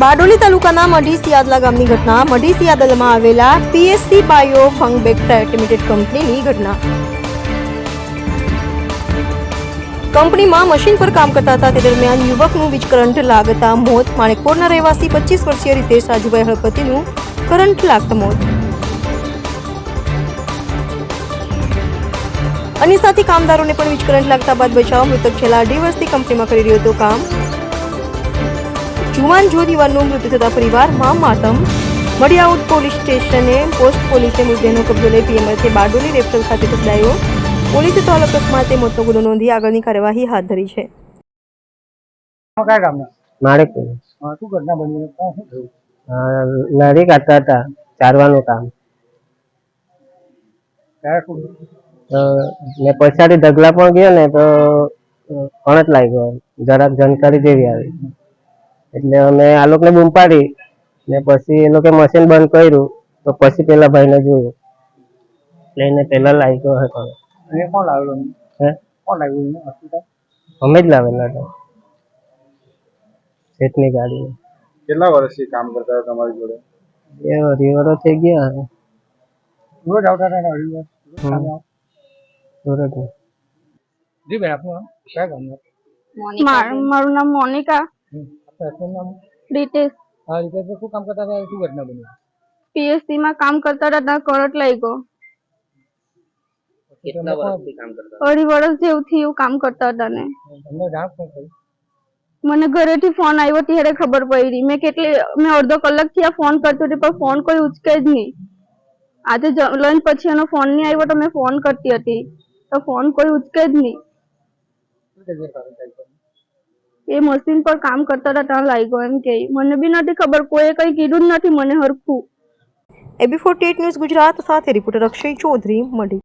બારડોલી તાલુકાના મઢી સિયાદલા ગામની ઘટના. મઢી સિયાદલમાં આવેલા પીએસસી બાયો ફંગબેક પ્રાઇવેટ લિમિટેડ કંપનીની ઘટના. કંપનીમાં મશીન પર કામ કરતા હતા. તે દરમિયાન યુવકનું વીજ કરંટ લાગતા મોત. માણેકપોરના રહેવાસી પચીસ વર્ષીય રીતેશ રાજુભાઈ હળપતિનું કરંટ લાગતા મોત. અન્ય સાથે કામદારોને પણ વીજ કરંટ લાગતા બાદ બચાવ મૃતક છેલ્લા અઢી વર્ષથી કંપનીમાં કરી રહ્યો હતો કામ. જુવાન જોધીવારનું મૃત્યુ થતા પરિવારમાં માતમ. મડિયાઉદ પોલીસ સ્ટેશને પોસ્ટ પોલીસે મૃતદેહનો કબજો લઈ પીએમએલથી બારડોલી રેફરલ ખાતે પકડાયો પોલીસે તો અકસ્માતે મોતનો ગુનો નોંધી આગળની કાર્યવાહી હાથ ધરી છે. લારી કાઢતા હતા ચારવાનું કામ. ને પછાડી ઢગલા પણ ગયો ને તો કણક લાગ્યો. જરાક જાણકારી જેવી આવી. એટલે અમે આ લોકોને બૂમ પાડી ને પછી એ લોકો મશીન બંધ કર્યું તો પછી પેલા ભાઈને જોયું. લઈને એને પેલા લાગ્યો હતો. અને કોણ લાવેલો હે? કોણ લાવ્યું હોસ્પિટલ અમે જ લાવેલા હતા. શેઠની ગાડી. કેટલા વર્ષથી કામ કરતા હતા તમારી જોડે? એ વર્ષ થઈ ગયા. હવે રોજ આવતા હતા અઢી વર્ષ. સુરતમાં જી બેન આપનું નામ? કયા ગામના? મારું નામ મોનિકા. Husband નામ? રીતેશ આ રીતે શું કામ કરતા હતા? શું ઘટના બની? પીએસસી માં કામ કરતા હતા ત્યાં કરંટ લાગ્યો કેટલા વર્ષથી કામ કરતા અઢી વર્ષ જેવું એવું કામ કરતા હતા ને તમને જાણ મને ઘરેથી ફોન આવ્યો ત્યારે ખબર પડી. મેં કેટલી મેં અડધો કલાકથી આ ફોન કરતી હતી પણ ફોન કોઈ ઉચકે જ નહીં. આજે લંચ પછી એનો ફોન નહીં આવ્યો તો મેં ફોન કરતી હતી. તો ફોન કોઈ ઉચકે જ નહીં શું જગ્યાએ કારણ થાય છે? એ મશીન પર કામ કરતા હતા, ત્યાં લાગ્યો એમ કે. મને બી નથી ખબર, કોઈએ કઈ કીધું જ નથી મને હરખું. એબી ફોર્ટી ન્યૂઝ ગુજરાત સાથે, રિપોર્ટર અક્ષય ચૌધરી મઢી